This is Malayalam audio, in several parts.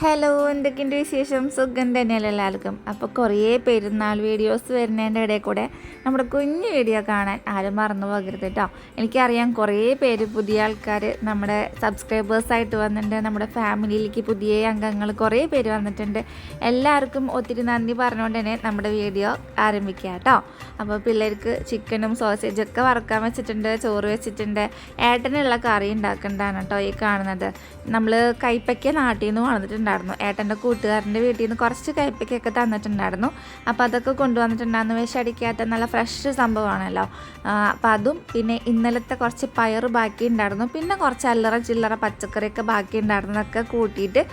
ഹലോ എന്തൊക്കെയുണ്ട് വിശേഷം? സുഖം തന്നെയല്ലേ എല്ലാവർക്കും. അപ്പോൾ കുറേ പെരുന്നാൾ വീഡിയോസ് വരുന്നതിന്റെ ഇടയിൽ കൂടെ നമ്മുടെ കുഞ്ഞു വീഡിയോ കാണാൻ ആരും മറന്നു പോകരുത് കേട്ടോ. എനിക്കറിയാം കുറേ പേര് പുതിയ ആൾക്കാർ നമ്മുടെ സബ്സ്ക്രൈബേഴ്സായിട്ട് വന്നിട്ടുണ്ട്. നമ്മുടെ ഫാമിലിയിലേക്ക് പുതിയ അംഗങ്ങൾ കുറേ പേര് വന്നിട്ടുണ്ട്. എല്ലാവർക്കും ഒത്തിരി നന്ദി പറഞ്ഞുകൊണ്ട് തന്നെ നമ്മുടെ വീഡിയോ ആരംഭിക്കുക കേട്ടോ. അപ്പോൾ പിള്ളേർക്ക് ചിക്കനും സോസേജും ഒക്കെ വറക്കാൻ വെച്ചിട്ടുണ്ട് ചോറ് വെച്ചിട്ടുണ്ട്. ഏട്ടനുള്ള കറി ഉണ്ടാക്കേണ്ടതാണ് കേട്ടോ ഈ കാണുന്നത്. നമ്മൾ കൈപ്പയ്ക്ക നാട്ടിൽ നിന്ന് വളർന്നിട്ടുണ്ടായിരുന്നു ഏട്ടന്റെ കൂട്ടുകാരന്റെ വീട്ടിൽ നിന്ന് കുറച്ച് കൈപ്പയ്ക്കൊക്കെ തന്നിട്ടുണ്ടായിരുന്നു. അപ്പോൾ അതൊക്കെ കൊണ്ടുവന്നിട്ടുണ്ടായിരുന്നു. വിഷടിക്കാത്ത നല്ല ഫ്രഷ് സംഭവമാണല്ലോ. അപ്പോൾ അതും പിന്നെ ഇന്നലത്തെ കുറച്ച് പയർ ബാക്കി ഉണ്ടായിരുന്നു. പിന്നെ കുറച്ച് അല്ലറ ചില്ലറ പച്ചക്കറിയൊക്കെ ബാക്കി ഉണ്ടായിരുന്നതൊക്കെ കൂട്ടിയിട്ട്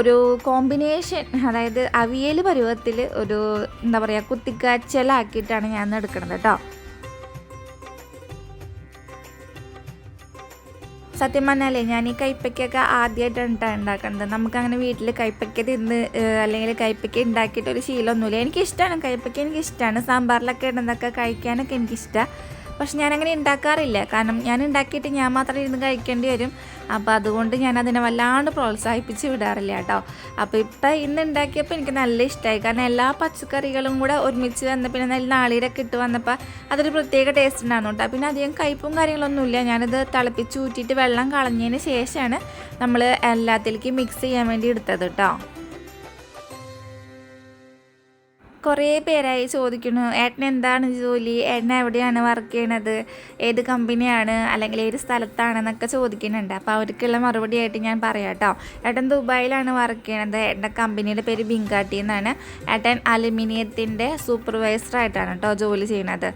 ഒരു കോമ്പിനേഷൻ അതായത് അവിയൽ പരുവത്തിൽ ഒരു എന്താ പറയുക കുത്തിക്കാച്ചലാക്കിയിട്ടാണ് ഞാൻ എടുക്കുന്നത് കേട്ടോ. സത്യം പറഞ്ഞാലേ ഞാൻ ഈ കൈപ്പയ്ക്കൊക്കെ ആദ്യമായിട്ടാണ് ട്ടോ ഉണ്ടാക്കുന്നത് നമുക്കങ്ങനെ വീട്ടിൽ കൈപ്പക്ക തിന്ന് അല്ലെങ്കിൽ കൈപ്പയ്ക്ക ഉണ്ടാക്കിയിട്ട് ഒരു ശീലമൊന്നുമില്ല. എനിക്കിഷ്ടമാണ് കൈപ്പയ്ക്ക എനിക്കിഷ്ടമാണ് സാമ്പാറിലൊക്കെ ഇടുന്നതൊക്കെ കഴിക്കാനൊക്കെ എനിക്കിഷ്ടമാണ് പക്ഷെ ഞാനങ്ങനെ ഉണ്ടാക്കാറില്ല. കാരണം ഞാൻ ഉണ്ടാക്കിയിട്ട് ഞാൻ മാത്രം ഇരുന്ന് കഴിക്കേണ്ടി വരും. അപ്പോൾ അതുകൊണ്ട് ഞാൻ അതിനെ വല്ലാണ്ട് പ്രോത്സാഹിപ്പിച്ച് വിടാറില്ല കേട്ടോ. അപ്പോൾ ഇപ്പം ഇന്ന് ഉണ്ടാക്കിയപ്പോൾ എനിക്ക് നല്ല ഇഷ്ടമായി. കാരണം എല്ലാ പച്ചക്കറികളും കൂടെ ഒരുമിച്ച് വന്ന പിന്നെ നല്ല നാളീരൊക്കെ ഇട്ട് വന്നപ്പോൾ അതൊരു പ്രത്യേക ടേസ്റ്റ് ഉണ്ടായിരുന്നു കേട്ടോ. പിന്നെ അധികം കയ്പും കാര്യങ്ങളൊന്നുമില്ല ഞാനത് തിളപ്പിച്ച് ഊറ്റിയിട്ട് വെള്ളം കളഞ്ഞതിന് ശേഷമാണ് നമ്മൾ എല്ലാത്തിലേക്കും മിക്സ് ചെയ്യാൻ വേണ്ടി എടുത്തത് കേട്ടോ. കുറേ പേരായി ചോദിക്കുന്നു ഏട്ടൻ എന്താണ് ജോലി? ഏട്ടൻ എവിടെയാണ് വർക്ക് ചെയ്യണത്? ഏത് കമ്പനിയാണ് അല്ലെങ്കിൽ ഏത് സ്ഥലത്താണെന്നൊക്കെ ചോദിക്കുന്നുണ്ട്. അപ്പോൾ അവർക്കുള്ള മറുപടി ആയിട്ട് ഞാൻ പറയാം കേട്ടോ. ഏട്ടൻ ദുബായിലാണ് വർക്ക് ചെയ്യണത്. ഏട്ടന്റെ കമ്പനിയുടെ പേര് ബിങ്കാട്ടി എന്നാണ്. ഏട്ടൻ അലുമിനിയത്തിന്റെ സൂപ്പർവൈസറായിട്ടാണ് കേട്ടോ ജോലി ചെയ്യണത്.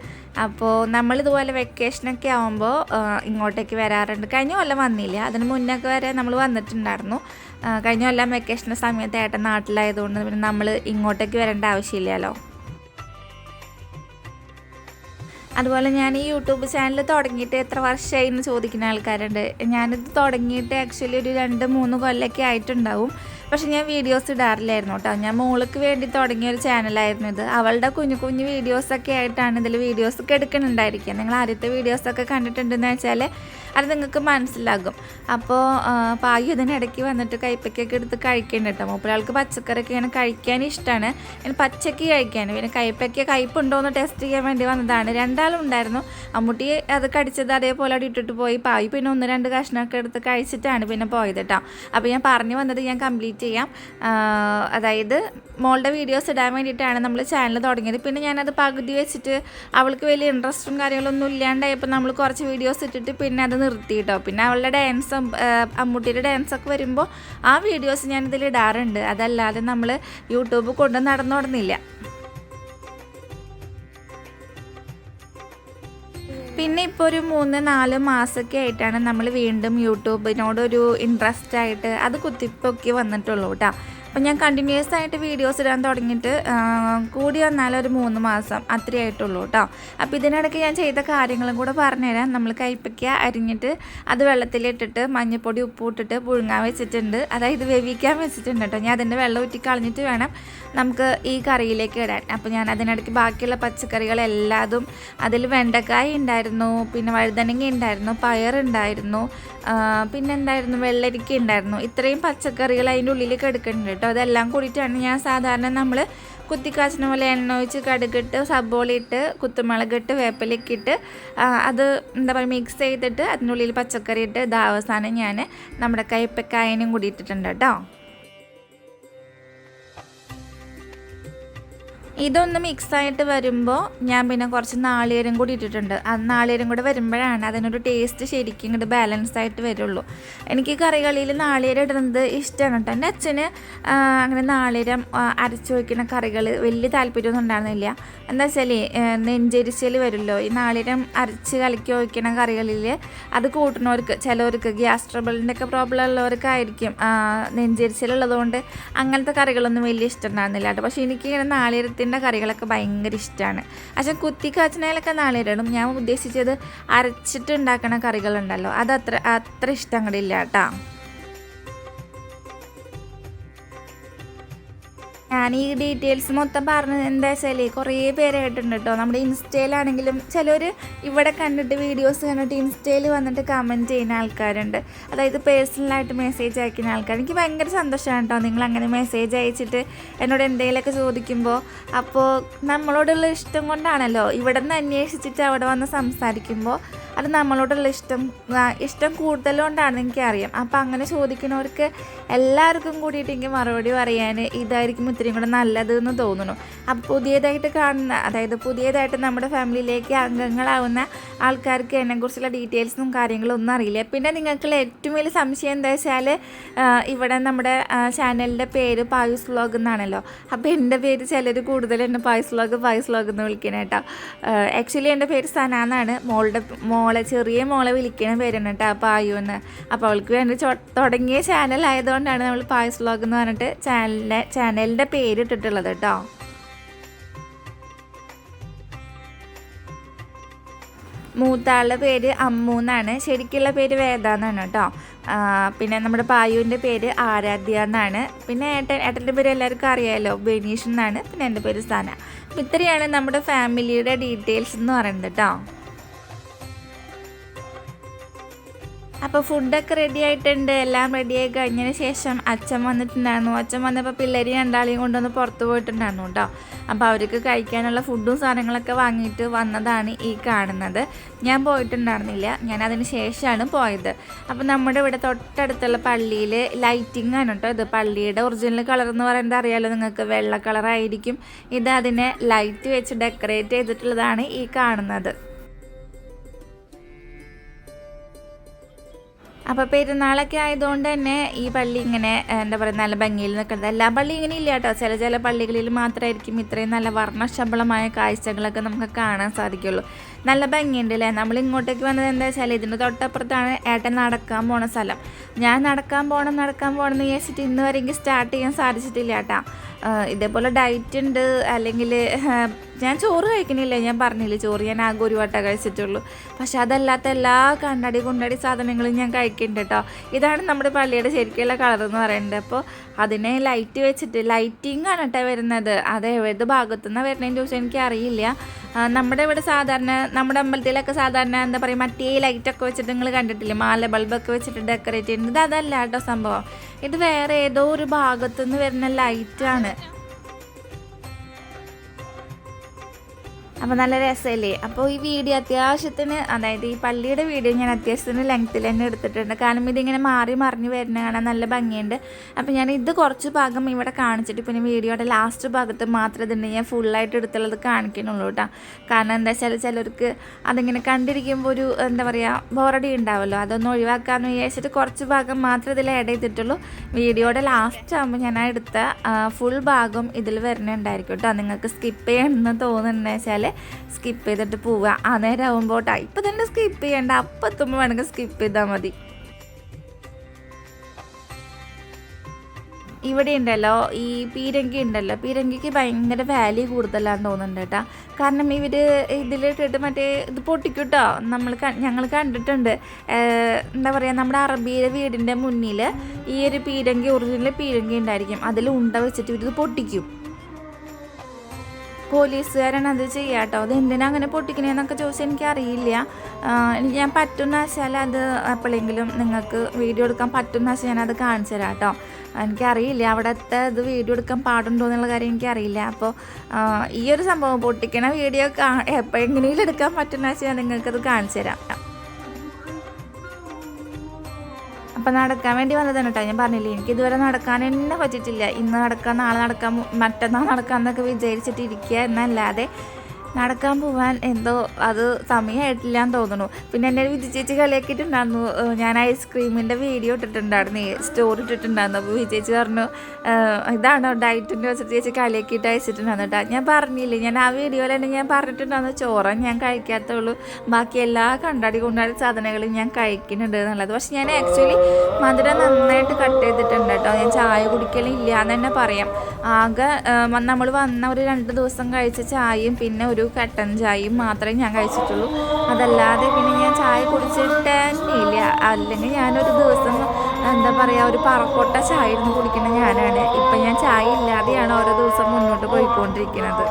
അപ്പോൾ നമ്മൾ നമ്മളിതുപോലെ വെക്കേഷനൊക്കെ ആകുമ്പോൾ ഇങ്ങോട്ടേക്ക് വരാറുണ്ട്. കഴിഞ്ഞ കൊല്ലം വന്നില്ല? അതിന് മുന്നൊക്കെ വരെ നമ്മൾ വന്നിട്ടുണ്ടായിരുന്നു. കഴിഞ്ഞ കൊല്ലം വെക്കേഷന്റെ സമയത്ത് ഏട്ടൻ നാട്ടിലായതുകൊണ്ട് പിന്നെ നമ്മൾ ഇങ്ങോട്ടേക്ക് വരേണ്ട ആവശ്യമില്ലല്ലോ. അതുപോലെ ഞാൻ ഈ യൂട്യൂബ് ചാനൽ തുടങ്ങിയിട്ട് എത്ര വർഷമായി എന്ന് ചോദിക്കുന്ന ആൾക്കാരുണ്ട്. ഞാനിത് തുടങ്ങിയിട്ട് ആക്ച്വലി ഒരു രണ്ട് മൂന്ന് കൊല്ലമൊക്കെ ആയിട്ടുണ്ടാവും. പക്ഷെ ഞാൻ വീഡിയോസ് ഇടാറില്ലായിരുന്നു കേട്ടോ. ഞാൻ മോൾക്ക് വേണ്ടി തുടങ്ങിയ ഒരു ചാനലായിരുന്നു ഇത്. അവളുടെ കുഞ്ഞു കുഞ്ഞു വീഡിയോസൊക്കെ ആയിട്ടാണ് ഇതിൽ വീഡിയോസൊക്കെ എടുക്കുന്നുണ്ടായിരിക്കുക. നിങ്ങൾ ആദ്യത്തെ വീഡിയോസൊക്കെ കണ്ടിട്ടുണ്ടെന്ന് വെച്ചാൽ അത് നിങ്ങൾക്ക് മനസ്സിലാകും. അപ്പോൾ പായു ഇതിനിടയ്ക്ക് വന്നിട്ട് കയ്പ്പയ്ക്കൊക്കെ എടുത്ത് കഴിക്കേണ്ട കേട്ടോ മൂപ്പരാൾക്ക് പച്ചക്കറിയൊക്കെ ഇങ്ങനെ കഴിക്കാൻ ഇഷ്ടമാണ് ഇങ്ങനെ പച്ചക്ക് കഴിക്കാൻ പിന്നെ കയ്പ്പയ്ക്ക് കയ്പ്പുണ്ടോ എന്ന് ടെസ്റ്റ് ചെയ്യാൻ വേണ്ടി വന്നതാണ്. രണ്ടാളും ഉണ്ടായിരുന്നു. അമ്മൂട്ടി അത് കടിച്ചത് അതേപോലെ അവിടെ ഇട്ടിട്ട് പോയി. പായു പിന്നെ ഒന്ന് രണ്ട് കഷ്ണമൊക്കെ എടുത്ത് കഴിച്ചിട്ടാണ് പിന്നെ പോയത് കേട്ടോ അപ്പോൾ ഞാൻ പറഞ്ഞു വന്നത് ഞാൻ കംപ്ലീറ്റ് ചെയ്യാം. അതായത് മോളുടെ വീഡിയോസ് ഇടാൻ വേണ്ടിയിട്ടാണ് നമ്മൾ ചാനൽ തുടങ്ങിയത്. പിന്നെ ഞാനത് പകുതി വെച്ചിട്ട് അവൾക്ക് വലിയ ഇൻട്രസ്റ്റും കാര്യങ്ങളൊന്നും ഇല്ലാണ്ടായപ്പോൾ നമ്മൾ കുറച്ച് വീഡിയോസ് ഇട്ടിട്ട് പിന്നെ അത് നിർത്തി കേട്ടോ പിന്നെ അവളുടെ ഡാൻസും അമ്മൂട്ടിയുടെ ഡാൻസൊക്കെ വരുമ്പോൾ ആ വീഡിയോസ് ഞാനിതിൽ ഇടാറുണ്ട്. അതല്ലാതെ നമ്മൾ യൂട്യൂബ് കൊണ്ട് നടന്നോടുന്നില്ല പിന്നെ ഇപ്പോൾ ഒരു മൂന്ന് നാല് മാസമൊക്കെ ആയിട്ടാണ് നമ്മൾ വീണ്ടും യൂട്യൂബിനോടൊരു ഇൻട്രസ്റ്റ് ആയിട്ട് അത് കുത്തിപ്പൊക്കി വന്നിട്ടുള്ളൂ കേട്ടോ അപ്പം ഞാൻ കണ്ടിന്യൂസ് ആയിട്ട് വീഡിയോസ് ഇടാൻ തുടങ്ങിയിട്ട് കൂടി വന്നാൽ ഒരു മൂന്ന് മാസം അത്രേ ആയിട്ടുള്ളൂ കേട്ടോ അപ്പോൾ ഇതിനിടയ്ക്ക് ഞാൻ ചെയ്ത കാര്യങ്ങളും കൂടെ പറഞ്ഞുതരാം. നമ്മൾ കൈപ്പയ്ക്ക അരിഞ്ഞിട്ട് അത് വെള്ളത്തിലിട്ടിട്ട് മഞ്ഞൾപ്പൊടി ഉപ്പ് ഇട്ടിട്ട് പുഴുങ്ങാൻ വെച്ചിട്ടുണ്ട്. അതായത് വേവിക്കാൻ വെച്ചിട്ടുണ്ട് കേട്ടോ ഞാൻ അതിന്റെ വെള്ളം ഊറ്റി കളഞ്ഞിട്ട് വേണം നമുക്ക് ഈ കറിയിലേക്ക് ഇടാൻ. അപ്പോൾ ഞാൻ അതിനിടയ്ക്ക് ബാക്കിയുള്ള പച്ചക്കറികളെല്ലാതും അതിൽ വെണ്ടക്കായ ഉണ്ടായിരുന്നു പിന്നെ വഴുതനങ്ങ ഉണ്ടായിരുന്നു പയറുണ്ടായിരുന്നു ഉണ്ടായിരുന്നു പിന്നെ എന്തായിരുന്നു വെള്ളരിക്ക ഉണ്ടായിരുന്നു. ഇത്രയും പച്ചക്കറികൾ അതിന്റെ ഉള്ളിലേക്ക് എടുക്കുന്നുണ്ട് കേട്ടോ അതെല്ലാം കൂടിയിട്ടാണ് ഞാൻ സാധാരണ നമ്മൾ കുത്തിക്കാച്ചിന പോലെ എണ്ണ ഒഴിച്ച് കടുകിട്ട് സബോള ഇട്ട് കുത്തുമുളകിട്ട് വേപ്പിലൊക്കെ ഇട്ട് അത് എന്താ പറയുക മിക്സ് ചെയ്തിട്ട് അതിനുള്ളിൽ പച്ചക്കറി ഇട്ട് ഇത് അവസാനം ഞാൻ നമ്മുടെ കയ്പ്പക്കായനും കൂടി ഇട്ടിട്ടുണ്ട് കേട്ടോ. ഇതൊന്ന് മിക്സ് ആയിട്ട് വരുമ്പോൾ ഞാൻ പിന്നെ കുറച്ച് നാളികേരം കൂടി ഇട്ടിട്ടുണ്ട്. അത് നാളികേരം കൂടെ വരുമ്പോഴാണ് അതിനൊരു ടേസ്റ്റ് ശരിക്കും ഇങ്ങോട്ട് ബാലൻസ് ആയിട്ട് വരുള്ളൂ. എനിക്ക് കറികളിൽ നാളികേരം ഇടുന്നത് ഇഷ്ടമാണ് കേട്ടോ. എന്റെ അച്ഛന് അങ്ങനെ നാളികേരം അരച്ചു വയ്ക്കുന്ന കറികൾ വലിയ താല്പര്യമൊന്നും ഉണ്ടായിരുന്നില്ല. എന്താ വെച്ചാൽ നെഞ്ചരിച്ചൽ വരുമല്ലോ ഈ നാളികേരം അരച്ച് കലക്കി വയ്ക്കുന്ന കറികളിൽ അത് കൂട്ടുന്നവർക്ക് ചിലവർക്ക് ഗ്യാസ് ട്രബിളിന്റെ ഒക്കെ പ്രോബ്ലം ഉള്ളവർക്കായിരിക്കും നെഞ്ചരിച്ചിലുള്ളതുകൊണ്ട് അങ്ങനത്തെ കറികളൊന്നും വലിയ ഇഷ്ടം ഉണ്ടായിരുന്നില്ല കേട്ടോ. പക്ഷേ എനിക്കിങ്ങനെ നാളികേരത്തിന്റെ കറികളൊക്കെ ഭയങ്കര ഇഷ്ടമാണ് പക്ഷെ കുത്തി കാച്ചിനയിലൊക്കെ നാളികേരം ഞാൻ ഉദ്ദേശിച്ചത് അരച്ചിട്ട് ഉണ്ടാക്കുന്ന കറികളുണ്ടല്ലോ. അത് അത്ര അത്ര ഇഷ്ടം കേട്ടോ. ഞാൻ ഈ ഡീറ്റെയിൽസ് മൊത്തം പറഞ്ഞത് എന്താ വെച്ചാൽ കുറേ പേരായിട്ടുണ്ട് കേട്ടോ നമ്മുടെ ഇൻസ്റ്റയിലാണെങ്കിലും ചിലർ ഇവിടെ കണ്ടിട്ട് വീഡിയോസ് കണ്ടിട്ട് ഇൻസ്റ്റയിൽ വന്നിട്ട് കമന്റ് ചെയ്യുന്ന ആൾക്കാരുണ്ട്. അതായത് പേഴ്സണലായിട്ട് മെസ്സേജ് അയക്കുന്ന ആൾക്കാർ എനിക്ക് ഭയങ്കര സന്തോഷമാണ് കേട്ടോ നിങ്ങൾ അങ്ങനെ മെസ്സേജ് അയച്ചിട്ട് എന്നോട് എന്തെങ്കിലുമൊക്കെ ചോദിക്കുമ്പോൾ അപ്പോൾ നമ്മളോടുള്ള ഇഷ്ടം കൊണ്ടാണല്ലോ ഇവിടെ നിന്ന് അന്വേഷിച്ചിട്ട് അവിടെ വന്ന് സംസാരിക്കുമ്പോൾ അത് നമ്മളോടുള്ള ഇഷ്ടം ഇഷ്ടം കൂടുതലുകൊണ്ടാണെന്ന് എനിക്കറിയാം. അപ്പോൾ അങ്ങനെ ചോദിക്കുന്നവർക്ക് എല്ലാവർക്കും കൂടിയിട്ട് എനിക്ക് മറുപടി പറയാൻ ഇതായിരിക്കും ഇത്രയും കൂടെ നല്ലത് എന്ന് തോന്നുന്നു. അപ്പോൾ പുതിയതായിട്ട് കാണുന്ന അതായത് പുതിയതായിട്ട് നമ്മുടെ ഫാമിലിയിലേക്ക് അംഗങ്ങളാവുന്ന ആൾക്കാർക്ക് എന്നെക്കുറിച്ചുള്ള ഡീറ്റെയിൽസും കാര്യങ്ങളും ഒന്നും അറിയില്ല. പിന്നെ നിങ്ങൾക്കുള്ള ഏറ്റവും വലിയ സംശയം എന്താ വെച്ചാൽ ഇവിടെ നമ്മുടെ ചാനലിന്റെ പേര് പായുസ് വ്ലോഗ് എന്നാണല്ലോ. അപ്പോൾ എന്റെ പേര് ചിലർ കൂടുതൽ എന്നെ പായുസ് വ്ലോഗ് പായുസ് വ്ലോഗ് എന്ന് വിളിക്കണേ കേട്ടോ. ആക്ച്വലി എന്റെ പേര് സന എന്നാണ്. മോളുടെ മോളെ ചെറിയ മോളെ വിളിക്കണ പേരാണ് കേട്ടോ പായു എന്ന്. അപ്പോൾ അവൾക്ക് വേണ്ടി തുടങ്ങിയ ചാനൽ ആയതുകൊണ്ടാണ് നമ്മൾ പായസ് വ്ലോഗ് എന്ന് പറഞ്ഞിട്ട് ചാനലിന്റെ ചാനലിന്റെ പേര് ഇട്ടിട്ടുള്ളത് കേട്ടോ. മൂത്താളുടെ പേര് അമ്മു എന്നാണ്. ശരിക്കുള്ള പേര് വേദ എന്നാണ് കേട്ടോ. പിന്നെ നമ്മുടെ പായുവിന്റെ പേര് ആരാധ്യ എന്നാണ്. പിന്നെ ഏട്ടൻ ഏട്ടന്റെ പേര് എല്ലാവർക്കും അറിയാമല്ലോ ബെനീഷ് എന്നാണ്. പിന്നെ എന്റെ പേര് സന. ഇത്രയാണ് നമ്മുടെ ഫാമിലിയുടെ ഡീറ്റെയിൽസ് എന്ന് പറയുന്നത് കേട്ടോ. അപ്പോൾ ഫുഡൊക്കെ റെഡി ആയിട്ടുണ്ട്. എല്ലാം റെഡി ആയി കഴിഞ്ഞതിന് ശേഷം അച്ഛൻ വന്നിട്ടുണ്ടായിരുന്നു. അച്ഛൻ വന്നപ്പോൾ പിള്ളേർ രണ്ടാളെയും കൊണ്ടൊന്ന് പുറത്ത് പോയിട്ടുണ്ടായിരുന്നു കേട്ടോ അപ്പോൾ അവർക്ക് കഴിക്കാനുള്ള ഫുഡും സാധനങ്ങളൊക്കെ വാങ്ങിയിട്ട് വന്നതാണ് ഈ കാണുന്നത്. ഞാൻ പോയിട്ടുണ്ടായിരുന്നില്ല. ഞാൻ അതിന് ശേഷമാണ് പോയത്. അപ്പോൾ നമ്മുടെ ഇവിടെ തൊട്ടടുത്തുള്ള പള്ളിയിൽ ലൈറ്റിംഗ് ആണ് കേട്ടോ ഇത്. പള്ളിയുടെ ഒറിജിനൽ കളർ എന്ന് പറയുന്നത് അറിയാലോ നിങ്ങൾക്ക്? വെള്ള കളറായിരിക്കും ഇത് അതിനെ ലൈറ്റ് വെച്ച് ഡെക്കറേറ്റ് ചെയ്തിട്ടുള്ളതാണ് ഈ കാണുന്നത്. അപ്പോൾ പെരുന്നാളൊക്കെ ആയതുകൊണ്ട് തന്നെ ഈ പള്ളി ഇങ്ങനെ എന്താ പറയുക നല്ല ഭംഗിയിൽ നിൽക്കുന്നത്. എല്ലാ പള്ളി ഇങ്ങനെ ഇല്ല കേട്ടോ. ചില ചില പള്ളികളിൽ മാത്രമായിരിക്കും ഇത്രയും നല്ല വർണശബളമായ കാഴ്ചകളൊക്കെ നമുക്ക് കാണാൻ സാധിക്കുള്ളൂ. നല്ല ഭംഗിയുണ്ട് അല്ലേ? നമ്മൾ ഇങ്ങോട്ടേക്ക് വന്നത് എന്താ വെച്ചാൽ ഇതിന്റെ തൊട്ടപ്പുറത്താണ് ഏട്ടൻ നടക്കാൻ പോണ സ്ഥലം. ഞാൻ നടക്കാൻ പോകണം നടക്കാൻ പോകണം എന്ന് വിചാരിച്ചിട്ട് ഇന്ന് വരെ സ്റ്റാർട്ട് ചെയ്യാൻ സാധിച്ചിട്ടില്ല കേട്ടാ. ഇതേപോലെ ഡയറ്റ് ഉണ്ട് അല്ലെങ്കിൽ ഞാൻ ചോറ് കഴിക്കുന്നില്ല ഞാൻ പറഞ്ഞില്ല ചോറ് ഞാൻ ആകെ ഒരു വട്ടം കഴിച്ചിട്ടുള്ളൂ. പക്ഷെ അതല്ലാത്ത എല്ലാ കണ്ണടി കുണ്ടടി സാധനങ്ങളും ഞാൻ കഴിക്കുന്നുണ്ട് കേട്ടോ ഇതാണ് നമ്മുടെ പള്ളിയുടെ ശരിക്കുള്ള കളർ എന്ന് പറയുന്നത് അപ്പോൾ അതിനെ ലൈറ്റ് വെച്ചിട്ട് ലൈറ്റിംഗ് ആണ് കേട്ടോ വരുന്നത്. അത് ഏത് ഭാഗത്തുനിന്ന് വരുന്നതിന്റെ ചോദിച്ചാൽ എനിക്ക് അറിയില്ല നമ്മുടെ ഇവിടെ സാധാരണ നമ്മുടെ അമ്പലത്തിലൊക്കെ സാധാരണ എന്താ പറയുക മറ്റേ ലൈറ്റൊക്കെ വെച്ചിട്ട് നിങ്ങൾ കണ്ടിട്ടില്ലേ മാല ബൾബൊക്കെ വെച്ചിട്ട് ഡെക്കറേറ്റ് ചെയ്യുന്നത്? അതല്ല കേട്ടോ സംഭവം. ഇത് വേറെ ഏതോ ഒരു ഭാഗത്തുനിന്ന് വരുന്ന ലൈറ്റാണ് അപ്പോൾ നല്ല രസമല്ലേ അപ്പോൾ ഈ വീഡിയോ അത്യാവശ്യത്തിന് അതായത് ഈ പള്ളിയുടെ വീഡിയോ ഞാൻ അത്യാവശ്യത്തിന് ലെങ്ത്തിൽ തന്നെ എടുത്തിട്ടുണ്ട്. കാരണം ഇതിങ്ങനെ മാറി മറിഞ്ഞ് വരുന്ന കാണാൻ നല്ല ഭംഗിയുണ്ട്. അപ്പോൾ ഞാൻ ഇത് കുറച്ച് ഭാഗം ഇവിടെ കാണിച്ചിട്ട് പിന്നെ വീഡിയോയുടെ ലാസ്റ്റ് ഭാഗത്ത് മാത്രം ഇതുണ്ട് ഞാൻ ഫുള്ളായിട്ട് എടുത്തുള്ളത് കാണിക്കണുള്ളൂ കേട്ടോ. കാരണം എന്താ വെച്ചാൽ ചിലർക്ക് അതിങ്ങനെ കണ്ടിരിക്കുമ്പോൾ ഒരു എന്താ പറയുക ബോറടി ഉണ്ടാവുമല്ലോ അതൊന്ന് ഒഴിവാക്കാമെന്ന് വിചാരിച്ചിട്ട് കുറച്ച് ഭാഗം മാത്രം ഇതിൽ ആഡ് ചെയ്തിട്ടുള്ളൂ. വീഡിയോയുടെ ലാസ്റ്റ് ആകുമ്പോൾ ഞാൻ എടുത്ത ഫുൾ ഭാഗം ഇതിൽ വരുന്നുണ്ടായിരിക്കും കേട്ടോ. നിങ്ങൾക്ക് സ്കിപ്പ് ചെയ്യണമെന്ന് തോന്നുന്നുണ്ടെന്ന് വെച്ചാൽ സ്കിപ്പ് ചെയ്തിട്ട് പോവുക. ആ നേരം ആകുമ്പോൾ ഇപ്പം തന്നെ സ്കിപ്പ് ചെയ്യണ്ട. അപ്പം എത്തുമ്പോൾ വേണമെങ്കിൽ സ്കിപ്പ് ചെയ്താൽ മതി. ഇവിടെ ഉണ്ടല്ലോ. ഈ പീരങ്കി ഉണ്ടല്ലോ. പീരങ്കിക്ക് ഭയങ്കര വാല്യൂ കൂടുതലാന്ന് തോന്നുന്നുണ്ട് കേട്ടോ കാരണം ഇവർ ഇതിലിട്ടിട്ട് മറ്റേ ഇത് പൊട്ടിക്കൂട്ടോ. കേട്ടോ നമ്മൾ ഞങ്ങൾ കണ്ടിട്ടുണ്ട്. എന്താ പറയുക നമ്മുടെ അറബിയുടെ വീടിന്റെ മുന്നിൽ ഈ ഒരു പീരങ്കി ഒറിജിനൽ പീരങ്കി ഉണ്ടായിരിക്കും. അതിൽ ഉണ്ട വെച്ചിട്ട് ഇവരിത് പൊട്ടിക്കും. പോലീസുകാരാണ് അത് ചെയ്യുക കേട്ടോ അത് എന്തിനാ അങ്ങനെ പൊട്ടിക്കണേന്നൊക്കെ ചോദിച്ചാൽ എനിക്കറിയില്ല. ഞാൻ പറ്റുന്ന വെച്ചാൽ അത് എപ്പോഴെങ്കിലും നിങ്ങൾക്ക് വീഡിയോ എടുക്കാൻ പറ്റുന്ന വെച്ചാൽ ഞാനത് കാണിച്ചു തരാം കേട്ടോ എനിക്കറിയില്ല അവിടുത്തെ ഇത് വീഡിയോ എടുക്കാൻ പാടുണ്ടോ എന്നുള്ള കാര്യം എനിക്കറിയില്ല. അപ്പോൾ ഈ ഒരു സംഭവം പൊട്ടിക്കണ വീഡിയോ കാ എപ്പോഴെങ്കിലും എടുക്കാൻ പറ്റുന്ന വെച്ചാൽ ഞാൻ നിങ്ങൾക്കത് കാണിച്ചു തരാം. അപ്പം നടക്കാൻ വേണ്ടി വന്നതാണ് കേട്ടോ ഞാൻ പറഞ്ഞില്ലേ എനിക്ക് ഇതുവരെ നടക്കാൻ തന്നെ പറ്റിയിട്ടില്ല. ഇന്ന് നടക്കാം നാളെ നടക്കാം മറ്റന്നാൾ നടക്കാം എന്നൊക്കെ വിചാരിച്ചിട്ട് ഇരിക്കുക എന്നല്ലാതെ നടക്കാൻ പോവാൻ എന്തോ അത് സമയമായിട്ടില്ല എന്ന് തോന്നുന്നു. പിന്നെ എന്നെ വിജി ചേച്ചി കളിയാക്കിയിട്ടുണ്ടായിരുന്നു. ഞാൻ ഐസ്ക്രീമിന്റെ വീഡിയോ ഇട്ടിട്ടുണ്ടായിരുന്നു. സ്റ്റോറി ഇട്ടിട്ടുണ്ടായിരുന്നു. അപ്പോൾ വിജി ചേച്ചി പറഞ്ഞു ഇതാണ് ഇതാണോ ഡയറ്റിന്റെ വെച്ചിട്ട് ചേച്ചി കളിയാക്കിയിട്ട് അയച്ചിട്ടുണ്ടായിരുന്നു കേട്ടോ ഞാൻ പറഞ്ഞില്ലേ ഞാൻ ആ വീഡിയോയിൽ തന്നെ ഞാൻ പറഞ്ഞിട്ടുണ്ടായിരുന്നു ചോറ ഞാൻ കഴിക്കാത്തുള്ളൂ ബാക്കി എല്ലാ കണ്ടാടി കൊണ്ടാടി സാധനങ്ങളും ഞാൻ കഴിക്കുന്നുണ്ട് എന്നുള്ളത്. പക്ഷെ ഞാൻ ആക്ച്വലി മധുരം നന്നായിട്ട് കട്ട് ചെയ്തിട്ടുണ്ട് കേട്ടോ ഞാൻ ചായ കുടിക്കലില്ല എന്ന് തന്നെ പറയാം. ആകെ നമ്മൾ വന്ന ഒരു രണ്ട് ദിവസം കഴിച്ച ചായയും പിന്നെ ഒരു കട്ടൻ ചായയും മാത്രമേ ഞാൻ കഴിച്ചിട്ടുള്ളൂ. അതല്ലാതെ പിന്നെ ഞാൻ ചായ കുടിച്ചിട്ടേ ഇല്ല അല്ലെങ്കിൽ ഞാനൊരു ദിവസം എന്താ പറയുക ഒരു പറക്കോട്ട ചായ ഇരുന്ന് കുടിക്കുന്ന ഞാനാണ്. ഇപ്പം ഞാൻ ചായ ഇല്ലാതെയാണ് ഓരോ ദിവസം മുന്നോട്ട് പോയിക്കൊണ്ടിരിക്കുന്നത്.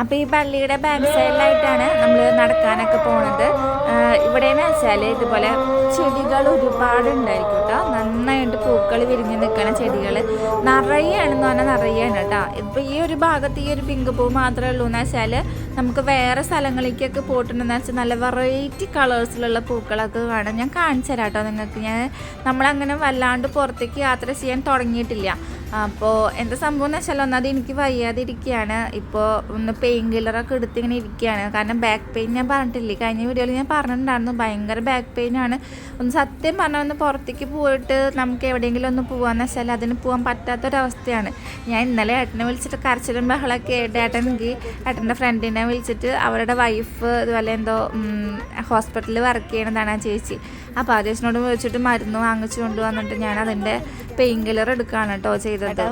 അപ്പോൾ ഈ പള്ളിയുടെ ബാക്ക് സൈഡിലായിട്ടാണ് നമ്മൾ നടക്കാനൊക്കെ പോണത്. ഇവിടെയെന്ന് വെച്ചാൽ ഇതുപോലെ ചെടികൾ ഒരുപാട് ഉണ്ടായിരിക്കും കേട്ടോ നന്നായിട്ട് പൂക്കൾ വിരിഞ്ഞ് നിൽക്കണ ചെടികൾ നിറയെയാണെന്ന് പറഞ്ഞാൽ നിറയാണ് കേട്ടോ ഇപ്പോൾ ഈ ഒരു ഭാഗത്ത് ഈ ഒരു പിങ്ക് പൂ മാത്രമേ ഉള്ളൂ എന്ന് വെച്ചാൽ നമുക്ക് വേറെ സ്ഥലങ്ങളിലേക്കൊക്കെ പോയിട്ടുണ്ടെന്ന് വെച്ചാൽ നല്ല വെറൈറ്റി കളേഴ്സിലുള്ള പൂക്കളൊക്കെ കാണാം. ഞാൻ കാണിച്ചു തരാം കേട്ടോ നിങ്ങൾക്ക്. ഞാൻ നമ്മളങ്ങനെ വല്ലാണ്ട് പുറത്തേക്ക് യാത്ര ചെയ്യാൻ തുടങ്ങിയിട്ടില്ല. അപ്പോൾ എന്താ സംഭവം എന്ന് വെച്ചാൽ ഒന്നാമത് എനിക്ക് വയ്യാതിരിക്കുകയാണ്. ഇപ്പോൾ ഒന്ന് പെയിൻ കില്ലറൊക്കെ എടുത്ത് ഇങ്ങനെ ഇരിക്കുകയാണ്. കാരണം ബാക്ക് പെയിൻ ഞാൻ പറഞ്ഞിട്ടില്ലേ? കഴിഞ്ഞ വീഡിയോയിൽ ഞാൻ പറഞ്ഞിട്ടുണ്ടായിരുന്നു. ഭയങ്കര ബാക്ക് പെയിൻ ആണ്. ഒന്ന് സത്യം പറഞ്ഞാൽ ഒന്ന് പുറത്തേക്ക് പോയിട്ട് നമുക്ക് എവിടെയെങ്കിലും ഒന്ന് പോകാമെന്ന് വെച്ചാൽ അതിന് പോകാൻ പറ്റാത്തൊരവസ്ഥയാണ്. ഞാൻ ഇന്നലെ ഏട്ടനെ വിളിച്ചിട്ട് കരച്ചിലും ബഹളമൊക്കെ ആയിട്ട് ഏട്ടനെങ്കിൽ ഏട്ടന്റെ ഫ്രണ്ടിനെ വിളിച്ചിട്ട് അവരുടെ വൈഫ് ഇതുപോലെ എന്തോ ഹോസ്പിറ്റലിൽ വർക്ക് ചെയ്യണതാണ് ആ ചേച്ചി. അപ്പോൾ ആ ചേച്ചിനോട് വിളിച്ചിട്ട് മരുന്ന് വാങ്ങിച്ചു കൊണ്ടുവന്നിട്ട് ഞാൻ അതിന്റെ പെയിൻ കില്ലർ എടുക്കുകയാണ് കേട്ടോ ചെയ്തത്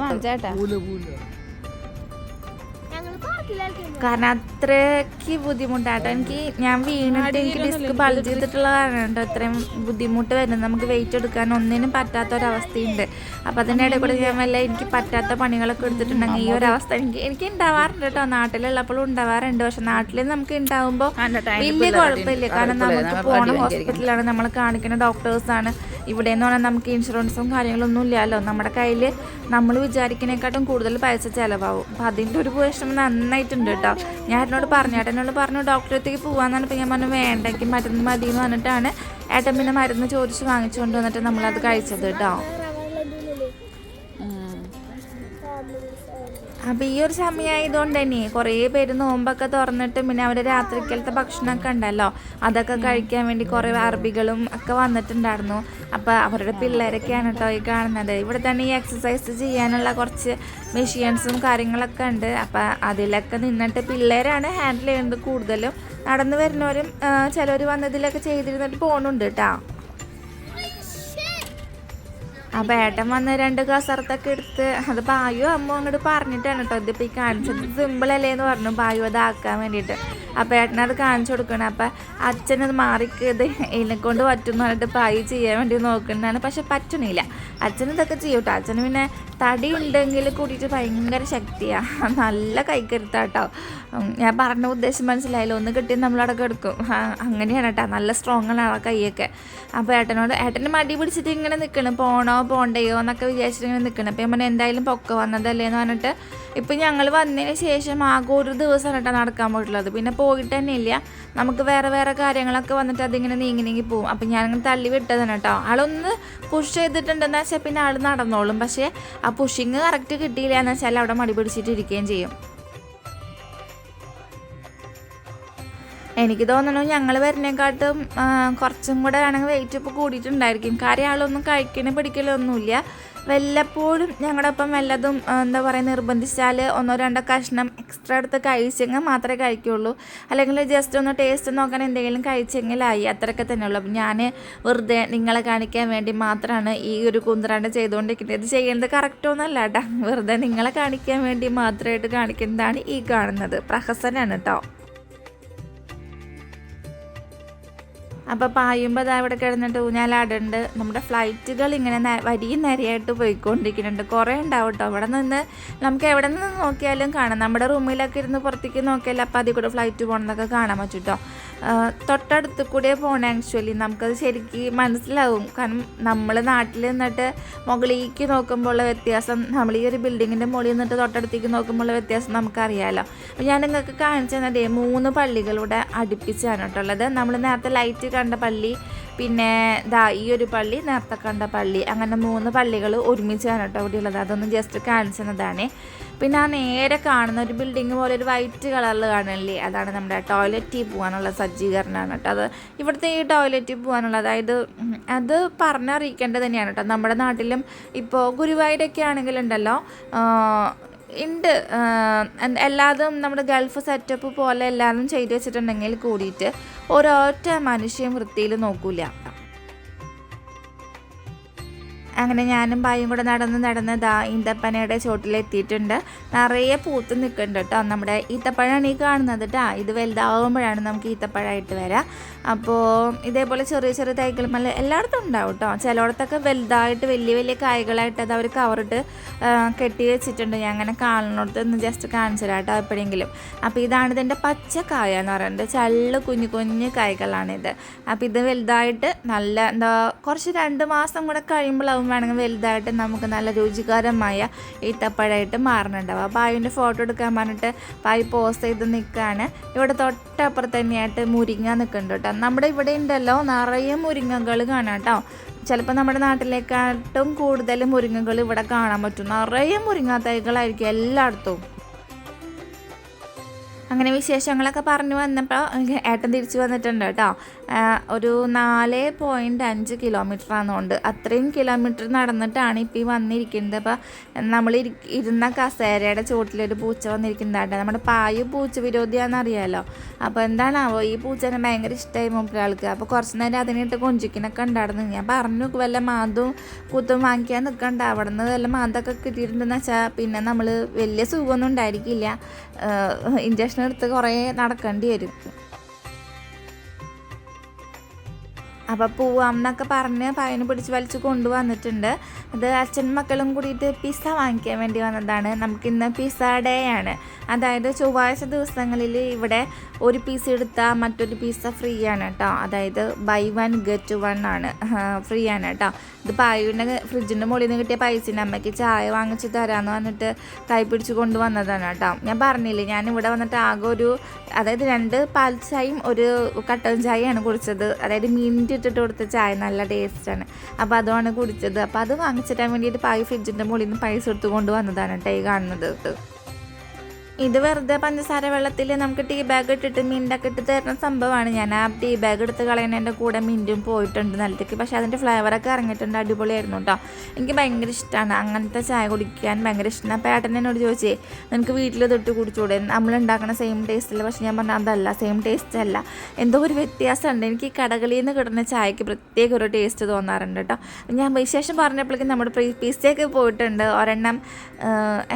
കാരണം അത്രയ്ക്ക് ബുദ്ധിമുട്ടാട്ടോ. എനിക്ക് ഞാൻ വീണിട്ട് എനിക്ക് ഡിസ്ക് ബൾജ് ചെയ്തിട്ടുള്ള കാരണം കേട്ടോ ഇത്രയും ബുദ്ധിമുട്ട് വരുന്നത്. നമുക്ക് വെയിറ്റ് എടുക്കാൻ ഒന്നിനും പറ്റാത്തൊരവസ്ഥയുണ്ട്. അപ്പം അതിന്റെ ഇടയിൽ കൂടെ ഞാൻ വല്ല എനിക്ക് പറ്റാത്ത പണികളൊക്കെ എടുത്തിട്ടുണ്ടെങ്കിൽ ഈ ഒരു അവസ്ഥ എനിക്ക് എനിക്ക് ഉണ്ടാവാറുണ്ട് കേട്ടോ നാട്ടിലുള്ളപ്പോഴും ഉണ്ടാവാറുണ്ട്. പക്ഷെ നാട്ടിൽ നമുക്ക് ഉണ്ടാവുമ്പോൾ വലിയ കുഴപ്പമില്ല. കാരണം നമുക്ക് പോണ ഹോസ്പിറ്റലാണ് നമ്മൾ കാണിക്കുന്ന ഡോക്ടേഴ്സാണ് ഇവിടെ എന്ന് പറഞ്ഞാൽ നമുക്ക് ഇൻഷുറൻസും കാര്യങ്ങളൊന്നും ഇല്ലല്ലോ നമ്മുടെ കയ്യിൽ നമ്മൾ വിചാരിക്കുന്നതിനെക്കാട്ടും കൂടുതൽ പൈസ ചിലവാകും. അപ്പം അതിന്റെ ഒരു വിഷമം നന്നായിട്ടുണ്ട് കേട്ടോ ഞാൻ എന്നോട് പറഞ്ഞു. ഏട്ടൻ എന്നോട് പറഞ്ഞു ഡോക്ടറെ അടുത്തേക്ക് പോകാന്ന് പറഞ്ഞപ്പോൾ ഞാൻ പറഞ്ഞു വേണ്ടെങ്കിൽ മരുന്ന് മതി എന്ന് പറഞ്ഞിട്ടാണ് ഏട്ടൻ പിന്നെ മരുന്ന് ചോദിച്ച് വാങ്ങിച്ചുകൊണ്ട് വന്നിട്ട് നമ്മളത് കഴിച്ചത് കേട്ടോ അപ്പോൾ ഈ ഒരു സമയമായതുകൊണ്ട് തന്നെ കുറേ പേര് നോമ്പൊക്കെ തുറന്നിട്ട് പിന്നെ അവരുടെ രാത്രിക്കലത്തെ ഭക്ഷണമൊക്കെ ഉണ്ടല്ലോ അതൊക്കെ കഴിക്കാൻ വേണ്ടി കുറേ അറബികളും ഒക്കെ വന്നിട്ടുണ്ടായിരുന്നു. അപ്പോൾ അവരുടെ പിള്ളേരൊക്കെയാണ് കേട്ടോ ഈ കാണുന്നത്. ഇവിടെ തന്നെ ഈ എക്സസൈസ് ചെയ്യാനുള്ള കുറച്ച് മെഷീൻസും കാര്യങ്ങളൊക്കെ ഉണ്ട്. അപ്പോൾ അതിലൊക്കെ നിന്നിട്ട് പിള്ളേരാണ് ഹാൻഡിൽ ചെയ്യുന്നത്. കൂടുതലും നടന്നു വരുന്നവരും ചിലർ വന്നതിലൊക്കെ ചെയ്തിരുന്നിട്ട് പോകുന്നുണ്ട് കേട്ടോ അപ്പോൾ ഏട്ടൻ വന്ന് രണ്ട് കസർത്തൊക്കെ എടുത്ത് അത് ബായു അമ്മ അങ്ങോട്ട് പറഞ്ഞിട്ടാണ് കേട്ടോ ഇതിപ്പോൾ ഈ കാണിച്ചത് സിമ്പിളല്ലേ എന്ന് പറഞ്ഞു. ബായു അത് ആക്കാൻ വേണ്ടിയിട്ട്. അപ്പോൾ ഏട്ടനത് കാണിച്ചു കൊടുക്കണം. അപ്പോൾ അച്ഛനത് എന്നെ കൊണ്ട് പറ്റും പറഞ്ഞിട്ട് ബായു ചെയ്യാൻ വേണ്ടി നോക്കുന്നതാണ്. പക്ഷെ പറ്റണില്ല. അച്ഛൻ ഇതൊക്കെ ചെയ്യും കേട്ടോ അച്ഛന് പിന്നെ തടി ഉണ്ടെങ്കിൽ കൂടിയിട്ട് ഭയങ്കര ശക്തിയാണ് നല്ല കൈക്കരുത്താട്ടോ ഞാൻ പറഞ്ഞ ഉദ്ദേശം മനസ്സിലായില്ല. ഒന്ന് കിട്ടി നമ്മളടക്കം എടുക്കും അങ്ങനെയാണ് കേട്ടോ നല്ല സ്ട്രോങ് ആണ് ആ കൈയൊക്കെ. അപ്പോൾ ഏട്ടനോട് ഏട്ടന് മടി പിടിച്ചിട്ട് ഇങ്ങനെ നിൽക്കണം പോണോ പോണ്ടയോ എന്നൊക്കെ വിചാരിച്ചിട്ട് ഇങ്ങനെ നിൽക്കണം അപ്പോൾ ഞാൻ എന്തായാലും പൊക്ക വന്നതല്ലേ എന്ന് പറഞ്ഞിട്ട് ഇപ്പം ഞങ്ങൾ വന്നതിന് ശേഷം ആകെ ഒരു ദിവസം കേട്ടോ നടക്കാൻ പോയിട്ടുള്ളത്. പിന്നെ പോയിട്ട് തന്നെ ഇല്ല നമുക്ക് വേറെ വേറെ കാര്യങ്ങളൊക്കെ വന്നിട്ട് അതിങ്ങനെ നീങ്ങി നീങ്ങി പോകും അപ്പം ഞാനിങ്ങനെ തള്ളി വിട്ടതാണ് കേട്ടോ ആളൊന്ന് പുഷ് ചെയ്തിട്ടുണ്ടെന്ന് വെച്ചാൽ പിന്നെ ആൾ നടന്നോളും. പക്ഷേ ആ പുഷിങ് കറക്റ്റ് കിട്ടിയില്ല എന്ന് വെച്ചാൽ അവിടെ മടി പിടിച്ചിട്ട് ഇരിക്കുകയും ചെയ്യും. എനിക്ക് തോന്നുന്നു ഞങ്ങൾ വരുന്നേക്കാട്ടും കുറച്ചും കൂടെ ആണെങ്കിൽ വെയിറ്റ് ഇപ്പോൾ കൂടിയിട്ടുണ്ടായിരിക്കും. കാര്യം ആളൊന്നും കഴിക്കണ പിടിക്കലൊന്നുമില്ല വല്ലപ്പോഴും ഞങ്ങളുടെ ഒപ്പം വല്ലതും എന്താ പറയുക നിർബന്ധിച്ചാൽ ഒന്നോ രണ്ടോ കഷ്ണം എക്സ്ട്രാ എടുത്ത് കഴിച്ചെങ്കിൽ മാത്രമേ കഴിക്കുള്ളൂ. അല്ലെങ്കിൽ ജസ്റ്റ് ഒന്ന് ടേസ്റ്റ് നോക്കാൻ എന്തെങ്കിലും കഴിച്ചെങ്കിലായി. അത്രയൊക്കെ തന്നെയുള്ളൂ. അപ്പം ഞാൻ വെറുതെ നിങ്ങളെ കാണിക്കാൻ വേണ്ടി മാത്രമാണ് ഈ ഒരു കുന്തറാണ്ട് ചെയ്തുകൊണ്ടിരിക്കുന്നത്. ഇത് ചെയ്യുന്നത് കറക്റ്റൊന്നുമല്ല കേട്ടോ വെറുതെ നിങ്ങളെ കാണിക്കാൻ വേണ്ടി മാത്രമായിട്ട് കാണിക്കുന്നതാണ് ഈ കാണുന്നത്. പ്രഹസനാണ് കേട്ടോ അപ്പോൾ പായുമ്പോൾ അതാ ഇവിടെ കിടന്നിട്ട് ഊഞ്ഞാലാടുണ്ട്. നമ്മുടെ ഫ്ലൈറ്റുകൾ ഇങ്ങനെ വരിയും നിരയായിട്ട് പോയിക്കൊണ്ടിരിക്കുന്നുണ്ട്. കുറേ ഉണ്ടാവും കേട്ടോ അവിടെ നിന്ന് നമുക്ക് എവിടെ നിന്ന് നോക്കിയാലും കാണാം. നമ്മുടെ റൂമിലൊക്കെ ഇരുന്ന് പുറത്തേക്ക് നോക്കിയാൽ അപ്പോൾ അതിൽ കൂടെ ഫ്ലൈറ്റ് പോകണമെന്നൊക്കെ കാണാൻ പറ്റും കേട്ടോ തൊട്ടടുത്ത് കൂടെ പോകണേ ആക്ച്വലി നമുക്കത് ശരിക്കും മനസ്സിലാവും. കാരണം നമ്മൾ നാട്ടിൽ നിന്നിട്ട് മുകളിലേക്ക് നോക്കുമ്പോൾ വ്യത്യാസം നമ്മൾ ഈ ഒരു ബിൽഡിങ്ങിന്റെ മുകളിൽ നിന്നിട്ട് തൊട്ടടുത്തേക്ക് നോക്കുമ്പോൾ വ്യത്യാസം നമുക്കറിയാമല്ലോ അപ്പോൾ ഞാൻ നിങ്ങൾക്ക് കാണിച്ചു തന്നതേ മൂന്ന് പള്ളികളുടെ അടുപ്പിച്ചാണ് കേട്ടോ ഉള്ളത് നമ്മൾ നേരത്തെ ലൈറ്റ് കണ്ട പള്ളി പിന്നെ ദാ ഈ ഒരു പള്ളി നേരത്തെ കണ്ട പള്ളി. അങ്ങനെ മൂന്ന് പള്ളികൾ ഒരുമിച്ചാണ് കേട്ടോ ഇവിടെയുള്ളത് അതൊന്ന് ജസ്റ്റ് കാണിച്ചതാണ് പിന്നെ ആ നേരെ കാണുന്ന ഒരു ബിൽഡിങ് പോലെ ഒരു വൈറ്റ് കളറിൽ കാണില്ലേ? അതാണ് നമ്മുടെ ടോയ്ലറ്റിൽ പോകാനുള്ള സജ്ജീകരണമാണ് കേട്ടോ. അത് ഇവിടുത്തെ ഈ ടോയ്ലറ്റിൽ പോകാനുള്ള അതായത് അത് പറഞ്ഞറിയിക്കേണ്ടത് തന്നെയാണ് കേട്ടോ. നമ്മുടെ നാട്ടിലും ഇപ്പോൾ ഗുരുവായൂരൊക്കെ ആണെങ്കിലുണ്ടല്ലോ ഉണ്ട് എല്ലാതും നമ്മുടെ ഗൾഫ് സെറ്റപ്പ് പോലെ എല്ലാതും ചെയ്തു വെച്ചിട്ടുണ്ടെങ്കിൽ കൂടിയിട്ട് ഒരൊറ്റ മനുഷ്യൻ വൃത്തിയിൽ നോക്കൂല. അങ്ങനെ ഞാനും ബായും കൂടെ നടന്ന് നടന്ന് ദാ ഈന്തപ്പനയുടെ ചോട്ടിലെത്തിയിട്ടുണ്ട്. നിറയെ പൂത്ത് നിൽക്കുന്നുണ്ട് കേട്ടോ. നമ്മുടെ ഈത്തപ്പഴമാണ് ഈ കാണുന്നത് കേട്ടോ ഇത് വലുതാവുമ്പോഴാണ് നമുക്ക് ഈത്തപ്പഴമായിട്ട് വരാം. അപ്പോൾ ഇതേപോലെ ചെറിയ ചെറിയ തൈകൾ മല്ല എല്ലായിടത്തും ഉണ്ടാവും കേട്ടോ ചിലയിടത്തൊക്കെ വലുതായിട്ട് വലിയ വലിയ കായ്കളായിട്ട് അത് അവർ കവറിട്ട് കെട്ടി വെച്ചിട്ടുണ്ട്. ഞാൻ അങ്ങനെ കാണുന്നിടത്ത് ഒന്ന് ജസ്റ്റ് കാണിച്ചു കേട്ടോ എപ്പോഴെങ്കിലും. അപ്പോൾ ഇതാണ് ഇതിന്റെ പച്ച കായ എന്ന് പറയുന്നത്. ചള്ളു കുഞ്ഞു കുഞ്ഞു കായ്കളാണിത്. അപ്പോൾ ഇത് വലുതായിട്ട് നല്ല എന്താ കുറച്ച് രണ്ട് മാസം കൂടെ കഴിയുമ്പോഴാവും വേണമെങ്കിൽ വലുതായിട്ട് നമുക്ക് നല്ല രുചികരമായ ഈത്തപ്പഴമായിട്ട് മാറുന്നുണ്ടാവും. അപ്പോൾ അതിന്റെ ഫോട്ടോ എടുക്കാൻ പറഞ്ഞിട്ട് പായ് പോസ് ചെയ്ത് നിൽക്കുകയാണ്. ഇവിടെ തൊട്ടപ്പുറത്ത് തന്നെയായിട്ട് മുരിങ്ങ നിൽക്കുന്നുണ്ട് കേട്ടോ. നമ്മുടെ ഇവിടെ ഉണ്ടല്ലോ നിറയെ മുരിങ്ങകൾ കാണാം കേട്ടോ. ചിലപ്പോൾ നമ്മുടെ നാട്ടിലേക്കാട്ടും കൂടുതൽ മുരിങ്ങകൾ ഇവിടെ കാണാൻ പറ്റും. നിറയെ മുരിങ്ങ തൈകളായിരിക്കും എല്ലായിടത്തും. അങ്ങനെ വിശേഷങ്ങളൊക്കെ പറഞ്ഞു വന്നപ്പോൾ ഏട്ടൻ തിരിച്ചു വന്നിട്ടുണ്ട് കേട്ടോ. ഒരു നാല് പോയിന്റ് അഞ്ച് കിലോമീറ്റർ ആണെന്നുണ്ട്. അത്രയും കിലോമീറ്റർ നടന്നിട്ടാണ് ഇപ്പോൾ ഈ വന്നിരിക്കുന്നത്. അപ്പോൾ നമ്മൾ ഇരി- ഇരുന്ന കസേരയുടെ ചുവട്ടിലൊരു പൂച്ച വന്നിരിക്കുന്നതാട്ടെ. നമ്മുടെ പായു പൂച്ച വിരോധിയാണെന്ന് അറിയാമല്ലോ അപ്പോൾ എന്താണാവോ ഈ പൂച്ചനെ ഭയങ്കര ഇഷ്ടമായി മൂപ്പരാൾക്ക്. അപ്പോൾ കുറച്ച് നേരം അതിനിട്ട് കൊഞ്ചിക്കിനൊക്കെ ഉണ്ടായിരുന്നു. ഞാൻ പറഞ്ഞു വല്ല മാന്തും കുത്തും വാങ്ങിക്കാൻ നിൽക്കണ്ട അവിടെ നിന്ന് വല്ല മാന്തൊക്കെ കിട്ടിയിട്ടുണ്ടെന്ന് വെച്ചാൽ പിന്നെ നമ്മൾ വലിയ സുഖമൊന്നും ഉണ്ടായിരിക്കില്ല. ഇഞ്ചക്ഷൻ എടുത്ത് കുറേ നടക്കേണ്ടി വരും. അപ്പോൾ പോവാം എന്നൊക്കെ പറഞ്ഞ് പയ്യനെ പിടിച്ച് വലിച്ച് കൊണ്ടുവന്നിട്ടുണ്ട്. അത് അച്ഛൻ മക്കളും കൂടിയിട്ട് പിസ്സ വാങ്ങിക്കാൻ വേണ്ടി വന്നതാണ്. നമുക്കിന്ന് പിസ്സ ഡേ ആണ്. അതായത് ചൊവ്വാഴ്ച ദിവസങ്ങളിൽ ഇവിടെ ഒരു പീസ് എടുത്താൽ മറ്റൊരു പീസ് ഫ്രീ ആണ് കേട്ടോ അതായത് ബൈ വൺ ഗെറ്റ് വൺ ആണ്. ഫ്രീ ആണ് കേട്ടോ ഇത് പായുവിന്റെ ഫ്രിഡ്ജിന്റെ മുകളിൽ നിന്ന് കിട്ടിയ പൈസ അമ്മയ്ക്ക് ചായ വാങ്ങിച്ച് തരാമെന്ന് പറഞ്ഞിട്ട് കൈ പിടിച്ച് കൊണ്ടുവന്നതാണ് കേട്ടോ ഞാൻ പറഞ്ഞില്ലേ ഞാൻ ഇവിടെ വന്നിട്ട് ആകെ ഒരു അതായത് രണ്ട് പാൽ ചായയും ഒരു കട്ടൻ ചായയാണ് കുടിച്ചത്. അതായത് മിന്റ് ഇട്ടിട്ട് കൊടുത്ത ചായ നല്ല ടേസ്റ്റാണ് അപ്പോൾ അതുമാണ് കുടിച്ചത്. അപ്പോൾ അത് വാങ്ങിച്ചിട്ടാൻ വേണ്ടിയിട്ട് പായ ഫ്രിഡ്ജിന്റെ മുകളിൽ നിന്ന് പൈസ എടുത്ത് കൊണ്ടുവന്നതാണ് കേട്ടോ ഈ കാണുന്നത് ഇത് വെറുതെ പഞ്ചസാര വെള്ളത്തിൽ നമുക്ക് ടീ ബാഗ് ഇട്ടിട്ട് മിന്റൊക്കെ ഇട്ട് തരുന്ന സംഭവമാണ്. ഞാൻ ആ ടീ ബാഗ് എടുത്ത് കളയുന്നതിന്റെ കൂടെ മിന്റും പോയിട്ടുണ്ട് നിലത്തേക്ക്. പക്ഷേ അതിന്റെ ഫ്ലേവറൊക്കെ ഇറങ്ങിയിട്ടുണ്ട്. അടിപൊളിയായിരുന്നു കേട്ടോ എനിക്ക് ഭയങ്കര ഇഷ്ടമാണ് അങ്ങനത്തെ ചായ കുടിക്കാൻ ഭയങ്കര ഇഷ്ടമാണ് അപ്പോൾ ഏട്ടൻ എന്നോട് ചോദിച്ചേ നിനക്ക് വീട്ടിൽ തൊട്ട് കുടിച്ചുകൂടെ നമ്മൾ ഉണ്ടാക്കുന്ന സെയിം ടേസ്റ്റില്ല പക്ഷേ ഞാൻ പറഞ്ഞാൽ അതല്ല സെയിം ടേസ്റ്റ് അല്ല. എന്തോ ഒരു വ്യത്യാസമുണ്ട്. എനിക്ക് ഈ കടകളിൽ നിന്ന് കിട്ടുന്ന ചായക്ക് പ്രത്യേക ഒരു ടേസ്റ്റ് തോന്നാറുണ്ട് കേട്ടോ ഞാൻ വിശേഷം പറഞ്ഞപ്പോഴേക്കും നമ്മുടെ പിസയൊക്കെ പോയിട്ടുണ്ട്. ഒരെണ്ണം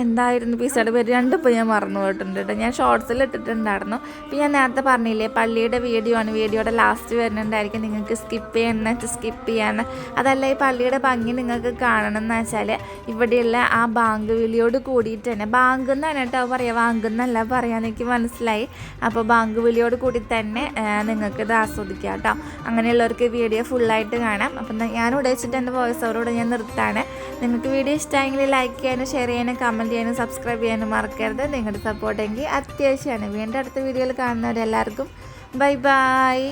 എന്തായിരുന്നു പിസയുടെ പേര്? രണ്ടും പോയി ഞാൻ മറന്നു. പോയിട്ടുണ്ട് കേട്ടോ ഞാൻ ഷോർട്സിൽ ഇട്ടിട്ടുണ്ടായിരുന്നു. ഇപ്പം ഞാൻ നേരത്തെ പറഞ്ഞില്ലേ പള്ളിയുടെ വീഡിയോ ആണ്. വീഡിയോയുടെ ലാസ്റ്റ് വരുന്നുണ്ടായിരിക്കും. നിങ്ങൾക്ക് സ്കിപ്പ് ചെയ്യണം സ്കിപ്പ് ചെയ്യാന്ന്. അതല്ല ഈ പള്ളിയുടെ ഭംഗി നിങ്ങൾക്ക് കാണണം എന്ന് വെച്ചാൽ ഇവിടെയുള്ള ആ ബാങ്ക് വിളിയോട് കൂടിയിട്ട് തന്നെ ബാങ്ക് എന്നാണ് കേട്ടോ പറയുക ബാങ്ക് എന്നല്ല പറയാൻ എനിക്ക് മനസ്സിലായി. അപ്പോൾ ബാങ്ക് വിളിയോട് കൂടി തന്നെ നിങ്ങൾക്കിത് ആസ്വദിക്കാം കേട്ടോ അങ്ങനെയുള്ളവർക്ക് വീഡിയോ ഫുള്ളായിട്ട് കാണാം. അപ്പം ഞാൻ ഉടച്ചിട്ട് എന്റെ വോയിസ് അവരോട് ഞാൻ നിർത്താണ്. നിങ്ങൾക്ക് വീഡിയോ ഇഷ്ടമായെങ്കിൽ ലൈക്ക് ചെയ്യാനും ഷെയർ ചെയ്യാനും കമന്റ് ചെയ്യാനും സബ്സ്ക്രൈബ് ചെയ്യാനും മറക്കരുത്. നിങ്ങളുടെ നിങ്ങളുടെ സപ്പോർട്ടെങ്കിൽ അത്യാവശ്യമാണ് വീണ്ടും അടുത്ത വീഡിയോയിൽ കാണുന്നവരെല്ലാവർക്കും ബൈ ബായ്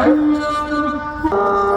Allah.